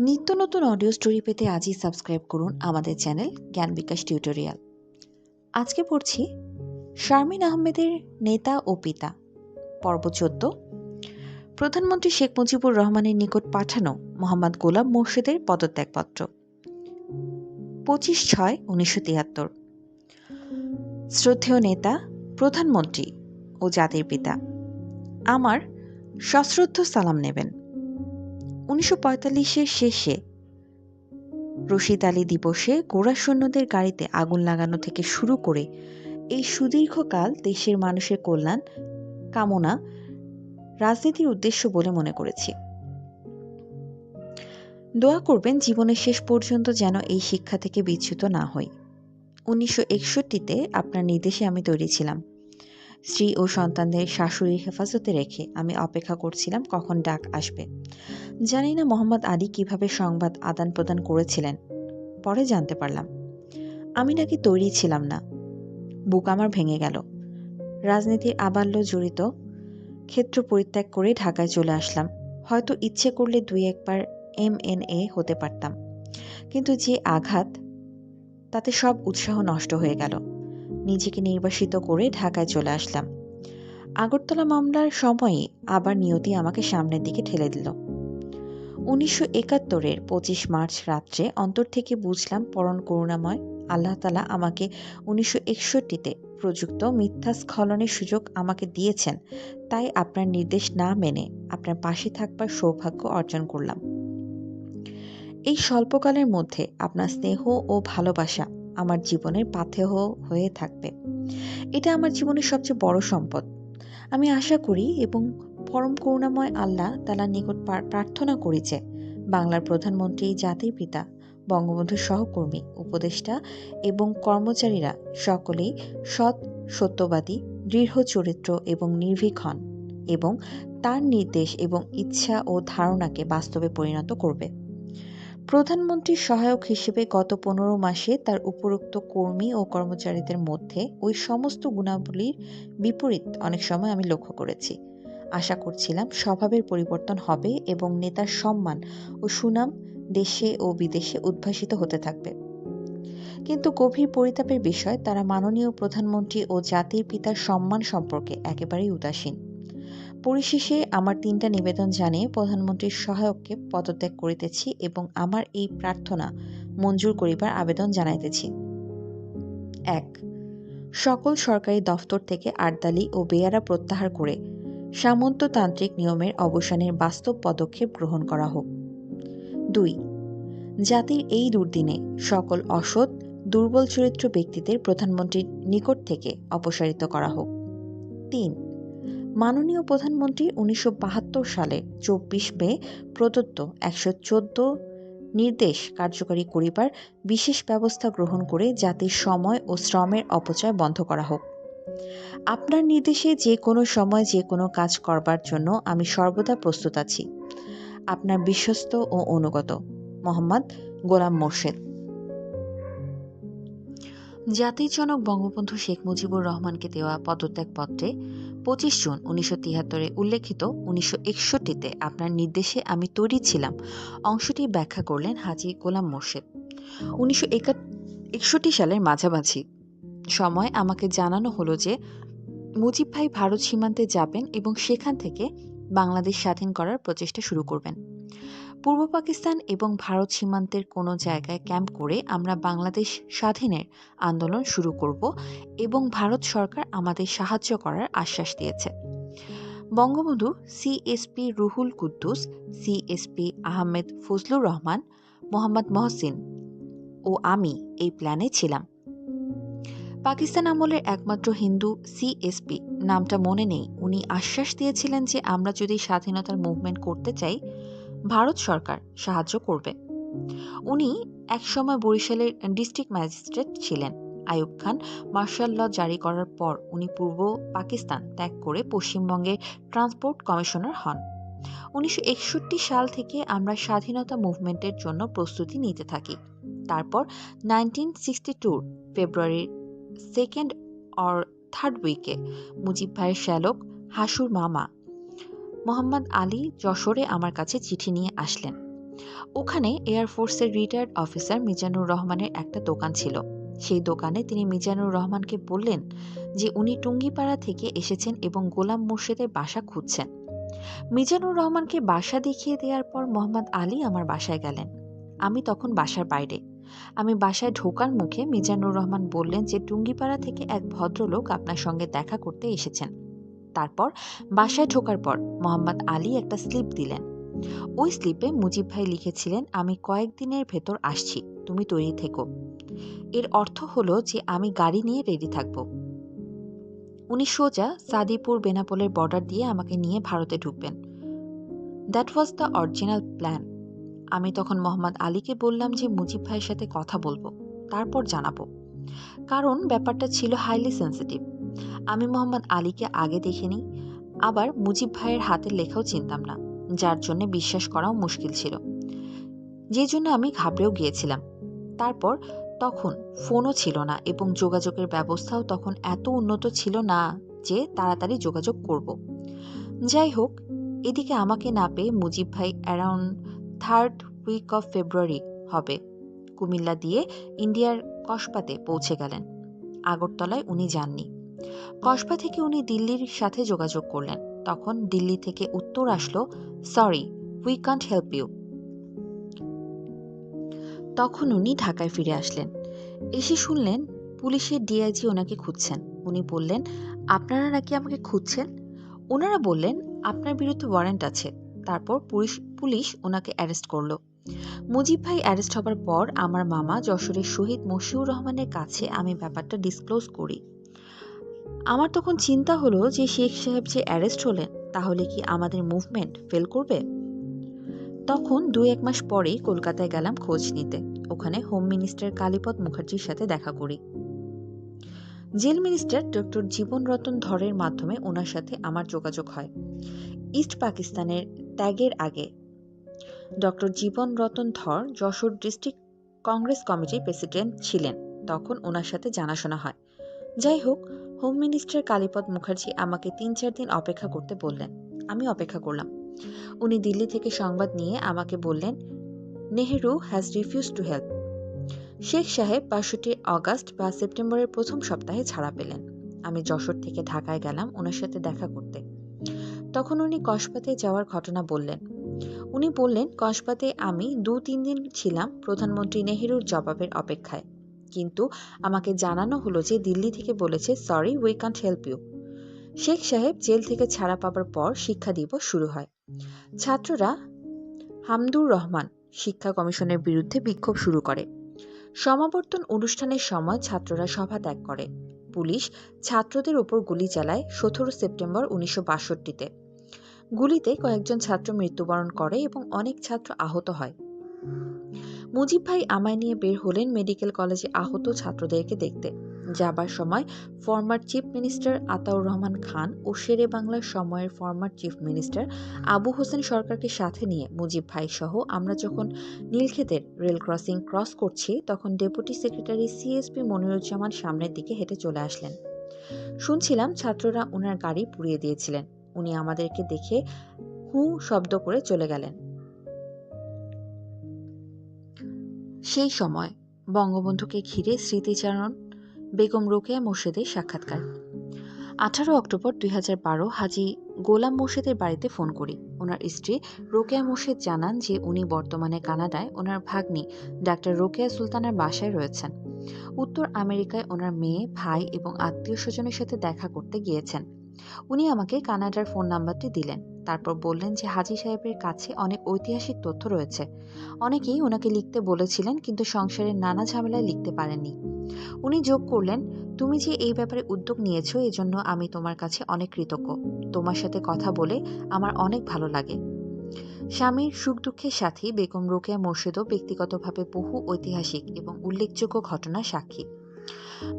নিত্য নতুন audio story পেতে আজই সাবস্ক্রাইব করুন আমাদের চ্যানেল জ্ঞান বিকাশ টিউটোরিয়াল আজকে পড়ছি শারমিন আহমেদের নেতা ও পিতা। পর্ব চোদ্দ। প্রধানমন্ত্রী শেখ মুজিবুর রহমানের নিকট পাঠানো মোহাম্মদ গোলাম মোর্শেদের পদত্যাগপত্র। পঁচিশ ছয় উনিশশো তিয়াত্তর। শ্রদ্ধেয় নেতা, প্রধানমন্ত্রী ও জাতির পিতা, আমার সশ্রদ্ধ সালাম নেবেন। উনিশশো পঁয়তাল্লিশের শেষে রশিদ আলী দিবসে গোড়া সৈন্যদের গাড়িতে আগুন লাগানো থেকে শুরু করে এই সুদীর্ঘকাল দেশের মানুষের কল্যাণ কামনা রাজনীতির উদ্দেশ্য বলে মনে করেছি। দোয়া করবেন জীবনের শেষ পর্যন্ত যেন এই শিক্ষা থেকে বিচ্যুত না হই উনিশশো একষট্টিতে আপনার নির্দেশে আমি তৈরি ছিলাম। স্ত্রী ও সন্তানদের শাশুড়ির হেফাজতে রেখে আমি অপেক্ষা করছিলাম কখন ডাক আসবে। জানি না মোহাম্মদ আলী কীভাবে সংবাদ আদান প্রদান করেছিলেন, পরে জানতে পারলাম। আমি নাকি তৈরি ছিলাম না। বুক আমার ভেঙে গেল। রাজনীতির আবাল্য জড়িত ক্ষেত্র পরিত্যাগ করে ঢাকায় চলে আসলাম। হয়তো ইচ্ছে করলে দুই একবার এম এন এ হতে পারতাম। কিন্তু যে আঘাত, তাতে সব উৎসাহ নষ্ট হয়ে গেল। নিজেকে নির্বাসিত করে ঢাকায় চলে আসলাম। আগরতলা মামলার সময়ে আবার নিয়তি আমাকে সামনের দিকে ঠেলে দিল। উনিশশো একাত্তরের পঁচিশ মার্চ রাত্রে অন্তর থেকে বুঝলাম পরণ করুণাময় আল্লাহ তালা আমাকে উনিশশো একষট্টিতে প্রযুক্ত মিথ্যা স্খলনের সুযোগ আমাকে দিয়েছেন, তাই আপনার নির্দেশ না মেনে আপনার পাশে থাকবার সৌভাগ্য অর্জন করলাম। এই স্বল্পকালের মধ্যে আপনার স্নেহ ও ভালোবাসা আমার জীবনের পাথেহ হয়ে থাকবে। এটা আমার জীবনের সবচেয়ে বড় সম্পদ। আমি আশা করি এবং পরম করুণাময় আল্লাহ তালার নিকট প্রার্থনা করি যে বাংলার প্রধানমন্ত্রী, জাতির পিতা বঙ্গবন্ধুর সহকর্মী, উপদেষ্টা এবং কর্মচারীরা সকলেই সৎ, সত্যবাদী, দৃঢ় চরিত্র এবং নির্ভীক হন এবং তার নির্দেশ এবং ইচ্ছা ও ধারণাকে বাস্তবে পরিণত করবে। প্রধানমন্ত্রীর সহায়ক হিসেবে গত পনেরো মাসে তার উপরোক্ত কর্মী ও কর্মচারীদের মধ্যে ওই সমস্ত গুণাবলীর বিপরীত অনেক সময় আমি লক্ষ্য করেছি। আশা করছিলাম স্বভাবের পরিবর্তন হবে এবং নেতার সম্মান ও সুনাম দেশে ও বিদেশে উদ্ভাসিত হতে থাকবে। কিন্তু গভীর পরিতাপের বিষয়, তারা মাননীয় প্রধানমন্ত্রী ও জাতির পিতার সম্মান সম্পর্কে একেবারেই উদাসীন। পরিশেষে আমার তিনটা নিবেদন জানিয়ে প্রধানমন্ত্রীর সহায়ককে পদত্যাগ করিতেছি এবং আমার এই প্রার্থনা মঞ্জুর করিবার আবেদন জানাইতেছি। এক, সকল সরকারি দফতর থেকে আর্দালি ও বেয়ারা প্রত্যাহার করে সামন্ততান্ত্রিক নিয়মের অবসানের বাস্তব পদক্ষেপ গ্রহণ করা হোক। দুই, জাতির এই দুর্দিনে সকল অসৎ, দুর্বল চরিত্র ব্যক্তিদের প্রধানমন্ত্রীর নিকট থেকে অপসারিত করা হোক। তিন মাননীয় প্রধানমন্ত্রী উনিশশো বাহাত্তর সালে চব্বিশ মে প্রদত্ত একশো চোদ্দ নির্দেশ কার্যকরী করিবার বিশেষ ব্যবস্থা গ্রহণ করে জাতির সময় ও শ্রমের অপচয় বন্ধ করা হোক। আপনার নির্দেশে যে কোনো সময় যে কোনো কাজ করবার জন্য আমি সর্বদা প্রস্তুত আছি। আপনার বিশ্বস্ত ও অনুগত, মোহাম্মদ গোলাম মোর্শেদ। জাতির জনক বঙ্গবন্ধু শেখ মুজিবুর রহমানকে দেওয়া পদত্যাগপত্রে পঁচিশ জুন উনিশশো তিয়াত্তরে উল্লেখিত উনিশশো একষট্টিতে আপনার নির্দেশে আমি তৈরি ছিলাম। অংশটি ব্যাখ্যা করলেন হাজি গোলাম মোর্শেদ। উনিশশো একষট্টি সালের মাঝামাঝি সময় আমাকে জানানো হলো যে মুজিব ভাই ভারত সীমান্তে যাবেন এবং সেখান থেকে বাংলাদেশ স্বাধীন করার প্রচেষ্টা শুরু করবেন। পূর্ব পাকিস্তান এবং ভারত সীমান্তের কোনো জায়গায় ক্যাম্প করে আমরা বাংলাদেশ স্বাধীনের আন্দোলন শুরু করব এবং ভারত সরকার আমাদের সাহায্য করার আশ্বাস দিয়েছে। বঙ্গবন্ধু সিএসপি রুহুল কুদ্দুস সিএসপি আহমেদ ফজলুর রহমান, মোহাম্মদ মহসিন ও আমি এই প্ল্যানে ছিলাম। পাকিস্তান আমলের একমাত্র হিন্দু সিএসপি নামটা মনে নেই। উনি আশ্বাস দিয়েছিলেন যে আমরা যদি স্বাধীনতার মুভমেন্ট করতে চাই ভারত সরকার সাহায্য করবে। উনি একসময় বরিশালের ডিস্ট্রিক্ট ম্যাজিস্ট্রেট ছিলেন। আয়ুব খান মার্শাল ল জারি করার পর উনি পূর্ব পাকিস্তান ত্যাগ করে পশ্চিমবঙ্গের ট্রান্সপোর্ট কমিশনার হন। উনিশশো একষট্টি সাল থেকে আমরা স্বাধীনতা মুভমেন্টের জন্য প্রস্তুতি নিতে থাকি। তারপর নাইনটিন সিক্সটি টুর ফেব্রুয়ারির সেকেন্ড অর থার্ড উইকে মুজিব ভাইয়ের শ্যালক হাসুর মামা মোহাম্মদ আলী যশোরে আমার কাছে চিঠি নিয়ে আসলেন। ওখানে এয়ারফোর্সের রিটায়ার্ড অফিসার মিজানুর রহমানের একটা দোকান ছিল। সেই দোকানে তিনি মিজানুর রহমানকে বললেন যে উনি টুঙ্গিপাড়া থেকে এসেছেন এবং গোলাম মুর্শিদের বাসা খুঁজছেন। মিজানুর রহমানকে বাসা দেখিয়ে দেওয়ার পর মোহাম্মদ আলী আমার বাসায় গেলেন। আমি তখন বাসার বাইরে। আমি বাসায় ঢোকার মুখে মিজানুর রহমান বললেন যে টুঙ্গিপাড়া থেকে এক ভদ্রলোক আপনার সঙ্গে দেখা করতে এসেছেন। তারপর বাসায় ঢোকার পর মোহাম্মদ আলী একটা স্লিপ দিলেন। ওই স্লিপে মুজিব ভাই লিখেছিলেন, আমি কয়েকদিনের ভেতর আসছি, তুমি তৈরি থেকো। এর অর্থ হলো যে আমি গাড়ি নিয়ে রেডি থাকব। উনি সোজা সাদিপুর বেনাপোলের বর্ডার দিয়ে আমাকে নিয়ে ভারতে ঢুকবেন। That was the original plan আমি তখন মোহাম্মদ আলীকে বললাম যে মুজিব ভাইয়ের সাথে কথা বলব, তারপর জানাব। কারণ ব্যাপারটা ছিল হাইলি সেন্সিটিভ আমি মোহাম্মদ আলীকে আগে দেখিনি। আবার মুজিব ভাইয়ের হাতের লেখাও চিনতাম না, যার জন্য বিশ্বাস করাও মুশকিল ছিল। যে জন্য আমি ঘাবড়েও গিয়েছিলাম। তারপর তখন ফোনও ছিল না এবং যোগাযোগের ব্যবস্থাও তখন এত উন্নত ছিল না যে তাড়াতাড়ি যোগাযোগ করব। যাই হোক, এদিকে আমাকে না পেয়ে মুজিব ভাই around third week of February হবে। কুমিল্লা দিয়ে ইন্ডিয়ার কসবাতে পৌঁছে গেলেন। আগরতলায় উনি যাননি। কসবা থেকে উনি দিল্লির সাথে যোগাযোগ করলেন। তখন দিল্লি থেকে উত্তর আসলো sorry we can't help you তখন উনি ঢাকায় ফিরে আসলেন। এসে শুনলেন পুলিশের ডিআইজি ওনাকে খুঁজছেন। উনি বললেন, আপনারা নাকি আমাকে খুঁজছেন? ওনারা বললেন, আপনার বিরুদ্ধে ওয়ারেন্ট আছে। তারপর পুলিশ পুলিশ ওনাকে অ্যারেস্ট করল। মুজিব ভাই অ্যারেস্ট হবার পর আমার মামা যশোরের শহীদ মশিউর রহমানের কাছে আমি ব্যাপারটা ডিসক্লোজ করি। আমার তখন চিন্তা হলো যে শেখ সাহেব যে অ্যারেস্ট হলেন, তাহলে কি আমাদের মুভমেন্ট ফেল করবে? তখন দুই এক মাস পরেই কলকাতায় গেলাম খোঁজ নিতে। ওখানে হোম মিনিস্টার কালীপদ মুখার্জির সাথে দেখা করি। Jail minister doctor Jiban Ratan ধরের মাধ্যমে ওনার সাথে আমার যোগাযোগ হয়। ইস্ট পাকিস্তানের ত্যাগের আগে। ডক্টর জীবন রতন ধর যশোর ডিস্ট্রিক্ট কংগ্রেস কমিটির প্রেসিডেন্ট ছিলেন। তখন ওনার সাথে জানাশোনা হয়। যাই হোক হোম মিনিস্টার কালীপদ মুখার্জি আমাকে তিন চার দিন অপেক্ষা করতে বললেন। আমি অপেক্ষা করলাম। উনি দিল্লি থেকে সংবাদ নিয়ে আমাকে বললেন, Nehru has refuse to help Sheikh সাহেব বাষট্টি অগাস্ট বা সেপ্টেম্বরের প্রথম সপ্তাহে ছাড়া পেলেন। আমি যশোর থেকে ঢাকায় গেলাম ওনার সাথে দেখা করতে। তখন উনি কসবাতে যাওয়ার ঘটনা বললেন। উনি বললেন, কসবাতে আমি দু তিন দিন ছিলাম প্রধানমন্ত্রী নেহেরুর জবাবের অপেক্ষায়। কিন্তু আমাকে জানানো হলো যে দিল্লি থেকে বলেছে sorry we can't help you Sheikh সাহেব জেল থেকে ছাড়া পাবার পর শিক্ষা দিবস শুরু হয়। ছাত্ররা হামদুর রহমান শিক্ষা কমিশনের বিরুদ্ধে বিক্ষোভ শুরু করে। সমাবর্তন অনুষ্ঠানের সময় ছাত্ররা সভা ত্যাগ করে। পুলিশ ছাত্রদের ওপর গুলি চালায় সতেরো সেপ্টেম্বর উনিশশো বাষট্টিতে। গুলিতে কয়েকজন ছাত্র মৃত্যুবরণ করে এবং অনেক ছাত্র আহত হয়। মুজিব ভাই আমায় নিয়ে বের হলেন মেডিকেল কলেজে আহত ছাত্রদেরকে দেখতে। যাবার সময় former chief minister Ataur Rahman Khan ও শেরে বাংলার সময়ের former chief minister Abu Hossain সরকারকে সাথে নিয়ে মুজিব ভাই সহ আমরা যখন নীলক্ষেতের রেল ক্রসিং ক্রস করছি, তখন ডেপুটি সেক্রেটারি সিএসপি মনিরুজ্জামান সামনের দিকে হেঁটে চলে আসলেন। শুনছিলাম ছাত্ররা ওনার গাড়ি পুড়িয়ে দিয়েছিলেন। উনি আমাদেরকে দেখে হু শব্দ করে চলে গেলেন। সেই সময় বঙ্গবন্ধুকে ঘিরে স্মৃতিচারণ, বেগম রোকেয়া মোর্শেদের সাক্ষাৎকার। আঠারো অক্টোবর দুই হাজার বারো হাজি গোলাম মোর্শেদের বাড়িতে ফোন করি। ওনার স্ত্রী রোকেয়া মোর্শেদ জানান যে উনি বর্তমানে কানাডায় ওনার ভাগ্নি ডাক্তার রোকেয়া সুলতানের বাসায় রয়েছেন। উত্তর আমেরিকায় ওনার মেয়ে, ভাই এবং আত্মীয় স্বজনের সাথে দেখা করতে গিয়েছেন। উনি আমাকে কানাডার ফোন নাম্বারটি দিলেন। তারপর বললেন যে হাজি সাহেবের কাছে অনেক ঐতিহাসিক তথ্য রয়েছে। অনেকেই ওনাকে লিখতে বলেছিলেন, কিন্তু সংসারের নানা ঝামেলায় লিখতে পারেননি। উনি যোগ করলেন, তুমি যে এই ব্যাপারে উদ্যোগ নিয়েছো, এজন্য আমি তোমার কাছে অনেক কৃতজ্ঞ। তোমার সাথে কথা বলে আমার অনেক ভালো লাগে। স্বামীর সুখ দুঃখের সাথে বেগম রোকেয়া মোর্শেদও ব্যক্তিগতভাবে বহু ঐতিহাসিক এবং উল্লেখযোগ্য ঘটনা সাক্ষী।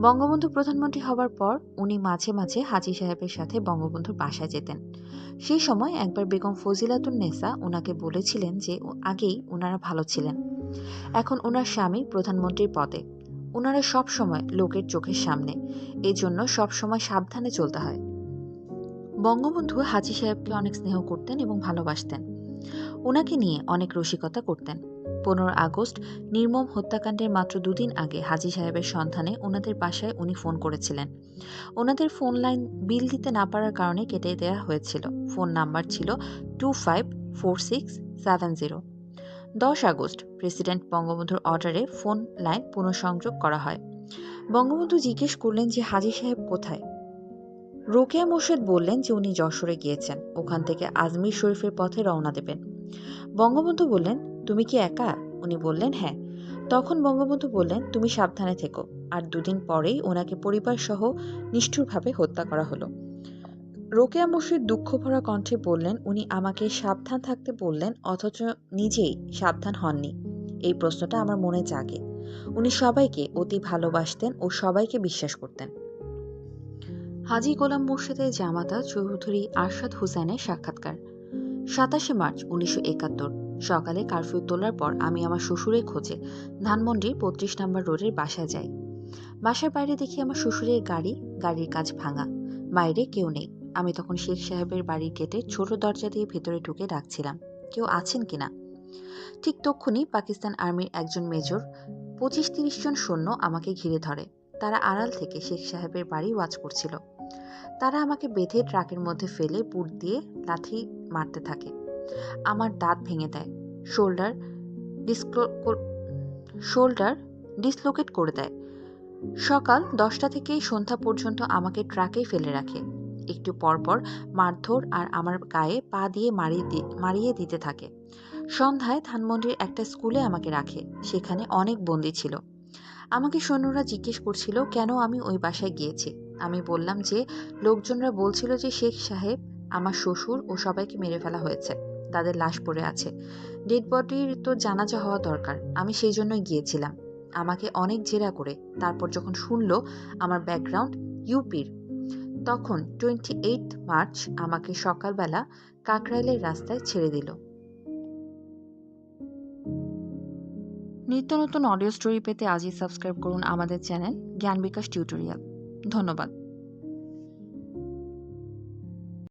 বঙ্গবন্ধু প্রধানমন্ত্রী হবার পর উনি মাঝে মাঝে হাজি সাহেবের সাথে বঙ্গবন্ধুর বাসায় যেতেন। সেই সময় একবার বেগম ফজিলাতুন নেসা ওনাকে বলেছিলেন যে আগেই ওনারা ভালো ছিলেন। এখন ওনার স্বামী প্রধানমন্ত্রীর পদে। ওনারা সব সময় লোকের চোখের সামনে। এজন্য সব সময় সাবধানে চলতে হয়। বঙ্গবন্ধু হাজি সাহেবকে অনেক স্নেহ করতেন এবং ভালোবাসতেন। ওনাকে নিয়ে অনেক রসিকতা করতেন। পনেরো আগস্ট নির্মম হত্যাকাণ্ডের মাত্র দুদিন আগে হাজি সাহেবের সন্ধানে ওনাদের বাসায় উনি ফোন করেছিলেন। ওনাদের ফোন লাইন বিল দিতে না পারার কারণে কেটে দেওয়া হয়েছিল। ফোন নাম্বার ছিল two five four six seven zero. দশ আগস্ট প্রেসিডেন্ট বঙ্গবন্ধুর অর্ডারে ফোন লাইন পুনঃসংযোগ করা হয়। বঙ্গবন্ধু জিজ্ঞেস করলেন যে হাজি সাহেব কোথায়? রোকেয়া মোর্শেদ বললেন যে উনি যশোরে গিয়েছেন। ওখান থেকে আজমির শরীফের পথে রওনা দেবেন। বঙ্গবন্ধু বললেন, তুমি কি একা? উনি বললেন হ্যাঁ। তখন বঙ্গবন্ধু বললেন, তুমি সাবধানে থেকো। আর দুদিন পরেই ওনাকে পরিবার সহ নিষ্ঠুরভাবে হত্যা করা হলো। রোকেয়া মুর্শিদ দুঃখ ভরা কণ্ঠে বললেন, উনি আমাকে সাবধান থাকতে বললেন, অথচ নিজেই সাবধান হননি। এই প্রশ্নটা আমার মনে জাগে। উনি সবাইকে অতি ভালোবাসতেন ও সবাইকে বিশ্বাস করতেন। হাজি গোলাম মুর্শিদের জামাতা চৌধুরী আরশাদ হুসেনের সাক্ষাৎকার। সাতাশে মার্চ, উনিশশো একাত্তর। সকালে কারফিউ তোলার পর আমি আমার শ্বশুরের খোঁজে ধানমন্ডির পঁয়ত্রিশ নম্বর রোডের বাসায় যাই। বাসার বাইরে দেখি আমার শ্বশুরের গাড়ি, গাড়ির কাজ ভাঙা। বাইরে কেউ নেই। আমি তখন শেখ সাহেবের বাড়ির গেটে ছোট দরজা দিয়ে ভেতরে ঢুকে ডাকছিলাম, কেউ আছেন কিনা ঠিক তক্ষুনি পাকিস্তান আর্মির একজন মেজর, পঁচিশ তিরিশ জন সৈন্য আমাকে ঘিরে ধরে। তারা আড়াল থেকে শেখ সাহেবের বাড়ি ওয়াচ করছিল। তারা আমাকে বেঁধে ট্রাকের মধ্যে ফেলে বুট দিয়ে লাথি মারতে থাকে। আমার দাঁত ভেঙে দেয়, শোল্ডার ডিসক্লো শোল্ডার ডিসলোকেট করে দেয়। সকাল দশটা থেকে সন্ধ্যা পর্যন্ত আমাকে ট্রাকেই ফেলে রাখে। একটু পরপর মারধর আর আমার গায়ে পা দিয়ে মারিয়ে মারিয়ে দিতে থাকে। সন্ধ্যায় ধানমন্ডির একটা স্কুলে আমাকে রাখে, সেখানে অনেক বন্দি ছিল। আমাকে সৈন্যরা জিজ্ঞেস করছিল, কেন আমি ওই বাসায় গিয়েছি? আমি বললাম যে, লোকজনরা বলছিল যে, শেখ সাহেব, আমার শ্বশুর ও সবাইকে মেরে ফেলা হয়েছে। তাদের লাশ পড়ে আছে। ডেড বডির তো জানাজা হওয়া দরকার। আমি সেই জন্যই গিয়েছিলাম। আমাকে অনেক জেরা করে। তারপর যখন শুনলো আমার ব্যাকগ্রাউন্ড ইউপির, তখন টোয়েন্টি এইট মার্চ আমাকে সকালবেলা কাকরাইলের রাস্তায় ছেড়ে দিল। নিত্য নতুন অডিও স্টোরি পেতে আজই সাবস্ক্রাইব করুন আমাদের চ্যানেল জ্ঞান বিকাশ টিউটোরিয়াল। ধন্যবাদ।